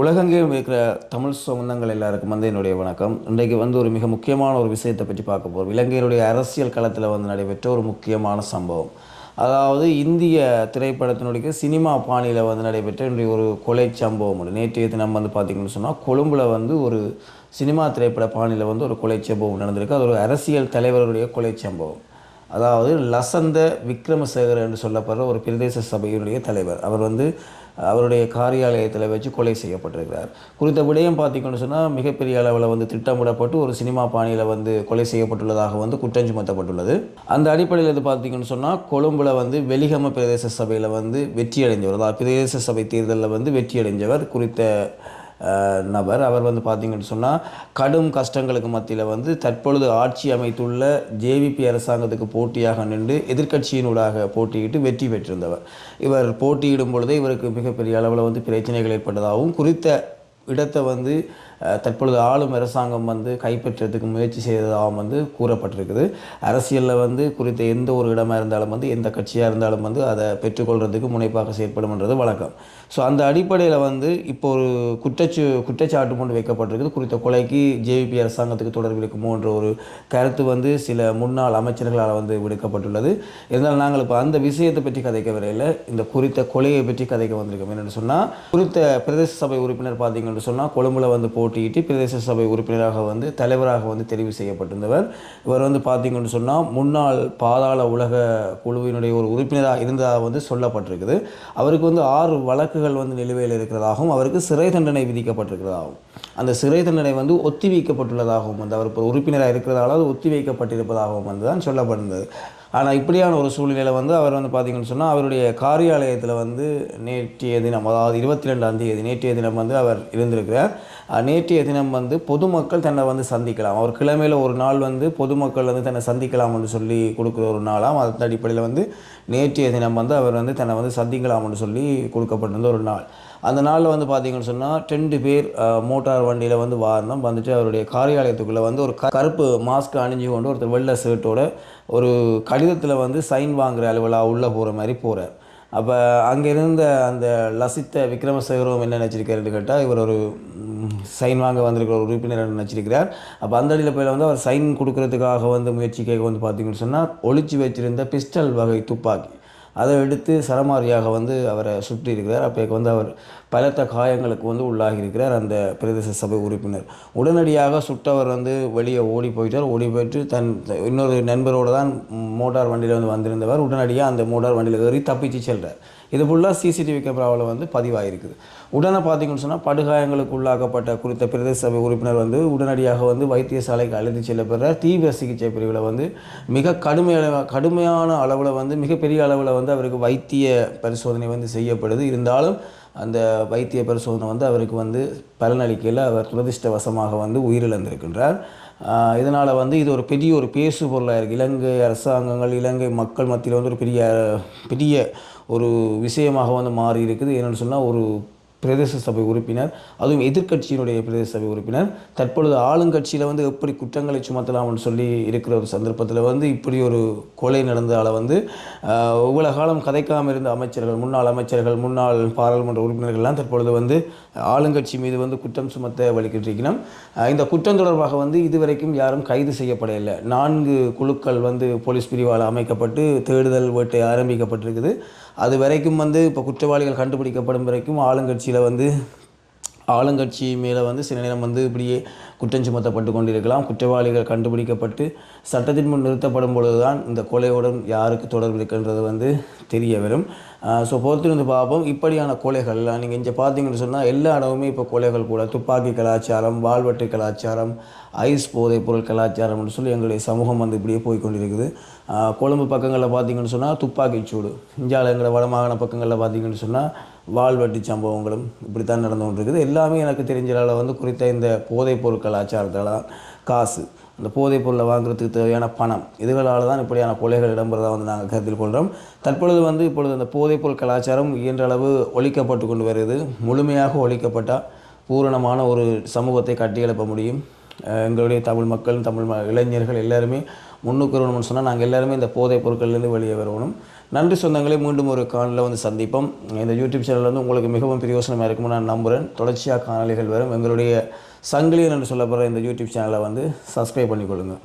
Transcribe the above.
உலகெங்கேயும் இருக்கிற தமிழ் சொந்தங்கள் எல்லாருக்கும் வந்து என்னுடைய வணக்கம். இன்றைக்கு வந்து ஒரு மிக முக்கியமான ஒரு விஷயத்தை பற்றி பார்க்க போகிறோம் இலங்கையினுடைய அரசியல் களத்தில் வந்து நடைபெற்ற ஒரு முக்கியமான சம்பவம். அதாவது இந்திய திரைப்படத்தினுடைய சினிமா பாணியில் வந்து நடைபெற்ற என்னுடைய ஒரு கொலை சம்பவம் உண்டு. நேற்றைய தினம் வந்து பார்த்திங்கன்னு சொன்னால் கொழும்பில் வந்து ஒரு சினிமா திரைப்பட பாணியில் வந்து ஒரு கொலை சம்பவம் நடந்திருக்கு. அது ஒரு அரசியல் தலைவருடைய கொலை சம்பவம். அதாவது லசந்த விக்ரமசேகர் என்று சொல்லப்படுற ஒரு பிரதேச சபையினுடைய தலைவர். அவர் வந்து அவருடைய காரியாலயத்தில் வச்சு கொலை செய்யப்பட்டிருக்கிறார். குறித்த விடயம் பார்த்தீங்கன்னு சொன்னால் மிகப்பெரிய அளவில் வந்து திட்டமிடப்பட்டு ஒரு சினிமா பாணியில் வந்து கொலை செய்யப்பட்டுள்ளதாக வந்து குற்றம் சுமத்தப்பட்டுள்ளது. அந்த அடிப்படையில் இது பார்த்தீங்கன்னு சொன்னால் கொழும்புல வந்து வெலிகம பிரதேச சபையில் வந்து வெற்றியடைஞ்சவர் அதாவது பிரதேச சபை தேர்தலில் வந்து வெற்றியடைந்தவர் குறித்த நபர். அவர் வந்து பார்த்தீங்கன்னு சொன்னால் கடும் கஷ்டங்களுக்கு மத்தியில் வந்து தற்பொழுது ஆட்சி அமைத்துள்ள ஜேவிபி அரசாங்கத்துக்கு போட்டியாக நின்று எதிர்க்கட்சியினூடாக போட்டியிட்டு வெற்றி பெற்றிருந்தவர். இவர் போட்டியிடும் பொழுதே இவருக்கு மிகப்பெரிய அளவில் வந்து பிரச்சனைகள் ஏற்பட்டதாகவும் குறித்த இடத்தை வந்து தற்பொழுது ஆளும் அரசாங்கம் வந்து கைப்பற்றதுக்கு முயற்சி செய்ததாகவும் வந்து கூறப்பட்டிருக்குது. அரசியலில் வந்து குறித்த எந்த ஒரு இடமாக இருந்தாலும் வந்து எந்த கட்சியாக இருந்தாலும் வந்து அதை பெற்றுக்கொள்கிறதுக்கு முனைப்பாக செயற்படும்ன்றது வழக்கம். ஸோ அந்த அடிப்படையில் வந்து இப்போ ஒரு குற்றச்சு குற்றச்சாட்டு கொண்டு வைக்கப்பட்டிருக்குது. குறித்த கொலைக்கு ஜேவிபி அரசாங்கத்துக்கு தொடர்பு இருக்குமோன்ற ஒரு கருத்து வந்து சில முன்னாள் அமைச்சர்களால் வந்து விடுக்கப்பட்டுள்ளது. இருந்தாலும் நாங்கள் இப்போ அந்த விஷயத்தை பற்றி கதைக்க வரையில். இந்த குறித்த கொலையை பற்றி கதைக்க வந்திருக்கோம். என்னென்னு சொன்னால் குறித்த பிரதேச சபை உறுப்பினர் பார்த்தீங்கன்னு சொன்னால் கொழும்புல வந்து போ போட்டியிட்டு பிரதேச சபை உறுப்பினராக வந்து தலைவராக வந்து தெரிவு செய்யப்பட்டிருந்தவர். இவர் வந்து பார்த்தீங்கன்னு சொன்னால் முன்னாள் பாதாள உலக குழுவினுடைய ஒரு உறுப்பினராக இருந்ததாக வந்து சொல்லப்பட்டிருக்குது. அவருக்கு வந்து ஆறு வழக்குகள் வந்து நிலுவையில் இருக்கிறதாகவும் அவருக்கு சிறை தண்டனை விதிக்கப்பட்டிருக்கிறதாகவும் அந்த சிறை தண்டனை வந்து ஒத்திவைக்கப்பட்டுள்ளதாகவும் வந்து அவர் இப்போ உறுப்பினராக இருக்கிறதால அது ஒத்திவைக்கப்பட்டிருப்பதாகவும் வந்து தான் சொல்லப்பட்டிருந்தது. ஆனால் இப்படியான ஒரு சூழ்நிலையில் வந்து அவர் வந்து பார்த்தீங்கன்னு சொன்னால் அவருடைய காரியாலயத்தில் வந்து நேற்றைய தினம் அதாவது இருபத்தி ரெண்டாம் தேதி நேற்றைய தினம் வந்து அவர் இருந்திருக்கிறார். நேற்றைய தினம் வந்து பொதுமக்கள் தன்னை வந்து சந்திக்கலாம். அவர் கிழமையில் ஒரு நாள் வந்து பொதுமக்கள் வந்து தன்னை சந்திக்கலாம்னு சொல்லி கொடுக்குற ஒரு நாளாம். அதன் அடிப்படையில் வந்து நேற்றைய தினம் வந்து அவர் வந்து தன்னை வந்து சந்திக்கலாம்னு சொல்லி கொடுக்கப்பட்டிருந்த ஒரு நாள். அந்த நாளில் வந்து பார்த்தீங்கன்னு சொன்னால் ரெண்டு பேர் மோட்டார் வண்டியில் வந்து வாரணம். வந்துட்டு அவருடைய காரியாலயத்துக்குள்ளே வந்து ஒரு கருப்பு மாஸ்க் அணிஞ்சு கொண்டு ஒருத்தர் வெள்ளை ஷர்ட்டோட ஒரு கடிதத்தில் வந்து சைன் வாங்குகிற அலுவலாக உள்ளே போகிற மாதிரி போகிறார் அப்போ அங்கே இருந்த அந்த லசித்த விக்ரமசேகரம் என்ன நினச்சிருக்காருன்னு கேட்டால் இவர் ஒரு சைன் வாங்க வந்திருக்கிற ஒரு உறுப்பினர் நினச்சிருக்கிறார். அப்போ அந்த அடியில் போய் வந்து அவர் சைன் கொடுக்கறதுக்காக வந்து முயற்சி கேட்க வந்து பார்த்தீங்கன்னு சொன்னால் ஒழிச்சு வச்சிருந்த பிஸ்டல் வகை துப்பாக்கி. அதை எடுத்து சரமாரியாக வந்து அவரை சுற்றி இருக்கிறார். அப்போ வந்து அவர் பலத்த காயங்களுக்கு வந்து உள்ளாகி இருக்கிறார் அந்த பிரதேச சபை உறுப்பினர். உடனடியாக சுட்டவர் வந்து வெளியே ஓடி போயிட்டார். ஓடி போயிட்டு தன் இன்னொரு நண்பரோடு தான் மோட்டார் வண்டியில் வந்து வந்திருந்தவர். உடனடியாக அந்த மோட்டார் வண்டியில் ஏறி தப்பிச்சு செல்கிறார் இது ஃபுல்லாக சிசிடிவி கேமராவில் வந்து பதிவாயிருக்குது. உடனே பார்த்தீங்கன்னு சொன்னால் படுகாயங்களுக்கு உள்ளாக்கப்பட்ட குறித்த பிரதேச சபை உறுப்பினர் வந்து உடனடியாக வந்து வைத்தியசாலைக்கு அழைத்து செல்லப்படுறார். தீவிர சிகிச்சை பிரிவில் வந்து மிக கடுமையான கடுமையான அளவில் வந்து மிகப்பெரிய அளவில் வந்து வந்து அவருக்கு வைத்திய பரிசோதனை வந்து செய்யப்படுது. இருந்தாலும் அந்த வைத்திய பரிசோதனை வந்து அவருக்கு வந்து பலனளிக்கையில் அவர் துரதிர்ஷ்டவசமாக வந்து உயிரிழந்திருக்கின்றார். இதனால் வந்து இது ஒரு பெரிய ஒரு பேசு பொருளாக இருக்குது இலங்கை அரசாங்கங்கள் இலங்கை மக்கள் மத்தியில் வந்து ஒரு பெரிய பெரிய ஒரு விஷயமாக வந்து மாறி இருக்குது என்னென்னு சொன்னால் ஒரு பிரதேச சபை உறுப்பினர் அதுவும் எதிர்க்கட்சியினுடைய பிரதேச சபை உறுப்பினர். தற்பொழுது ஆளுங்கட்சியில் வந்து எப்படி குற்றங்களை சுமத்தலாம்னு சொல்லி இருக்கிற ஒரு சந்தர்ப்பத்தில் வந்து இப்படி ஒரு கொலை நடந்ததால் வந்து இவ்வளோ காலம் கதைக்காமல் இருந்த அமைச்சர்கள் முன்னாள் அமைச்சர்கள் முன்னாள் பாராளுமன்ற உறுப்பினர்கள்லாம் தற்பொழுது வந்து ஆளுங்கட்சி மீது வந்து குற்றம் சுமத்த வலிக்கிட்டிருக்கணும் இந்த குற்றம் தொடர்பாக வந்து இதுவரைக்கும் யாரும் கைது செய்யப்படவில்லை. நான்கு குழுக்கள் வந்து போலீஸ் பிரிவால் அமைக்கப்பட்டு தேடுதல் வேட்டை ஆரம்பிக்கப்பட்டிருக்குது. அது வரைக்கும் வந்து இப்போ குற்றவாளிகள் கண்டுபிடிக்கப்படும் வரைக்கும் ஆளுங்கட்சியில் வந்து ஆளுங்கட்சி மேலே வந்து சில நேரம் வந்து இப்படியே குற்றம் சுமத்தப்பட்டு கொண்டிருக்கலாம். குற்றவாளிகள் கண்டுபிடிக்கப்பட்டு சட்டத்தின் முன் நிறுத்தப்படும் பொழுது தான் இந்த கொலையுடன் யாருக்கு தொடர்பு இருக்கின்றது வந்து தெரிய வரும். ஸோ பொறுத்திருந்து பார்ப்போம். இப்படியான கொலைகள்லாம் நீங்கள் இங்கே பார்த்தீங்கன்னு சொன்னால் எல்லா இடமுமே இப்போ கொலைகள் கூட துப்பாக்கி கலாச்சாரம் வாழ்வெட்டு கலாச்சாரம் ஐஸ் போதைப் பொருள் கலாச்சாரம்னு சொல்லி எங்களுடைய சமூகம் வந்து இப்படியே போய் கொண்டிருக்குது கொழும்பு பக்கங்களில் பார்த்தீங்கன்னு சொன்னால் துப்பாக்கிச்சூடு இந்தியாவில் எங்களை வடமாகாண பக்கங்களில் பார்த்தீங்கன்னு சொன்னால் வாழ்வெட்டி சம்பவங்களும் இப்படித்தான் நடந்து கொண்டிருக்குது. எல்லாமே எனக்கு தெரிஞ்ச அளவில் வந்து குறித்த இந்த போதைப் பொருள் கலாச்சாரத்தால் தான் காசு. அந்த போதைப் பொருளை வாங்குறதுக்கு தேவையான பணம். இதுகளால் தான் இப்படியான கொலைகள் இடம்பெறதாக வந்து நாங்கள் கருத்தில் கொள்கிறோம் தற்பொழுது வந்து இப்பொழுது அந்த போதைப் பொருள் கலாச்சாரம் இயன்ற அளவு ஒழிக்கப்பட்டு கொண்டு வருது முழுமையாக ஒழிக்கப்பட்டால் பூரணமான ஒரு சமூகத்தை கட்டியெழுப்ப முடியும். எங்களுடைய தமிழ் மக்கள் தமிழ் இளைஞர்கள் எல்லாருமே முன்னுக்கு வரணும்னு சொன்னால் நாங்கள் எல்லாருமே இந்த போதைப் பொருட்கள்லேருந்து வெளியே வரணும். நன்றி சொந்தங்களே மீண்டும் ஒரு காணலில் வந்து சந்திப்போம். இந்த யூடியூப் சேனல் வந்து உங்களுக்கு மிகவும் பிரயோசனமாக இருக்கும்னு நான் நம்புகிறேன் தொடர்ச்சியாக காணொலிகள் வரும். எங்களுடைய சங்கிலியன் என்று சொல்லப்படுற இந்த யூடியூப் சேனலை வந்து சப்ஸ்கிரைப் பண்ணிக்கொள்ளுங்கள்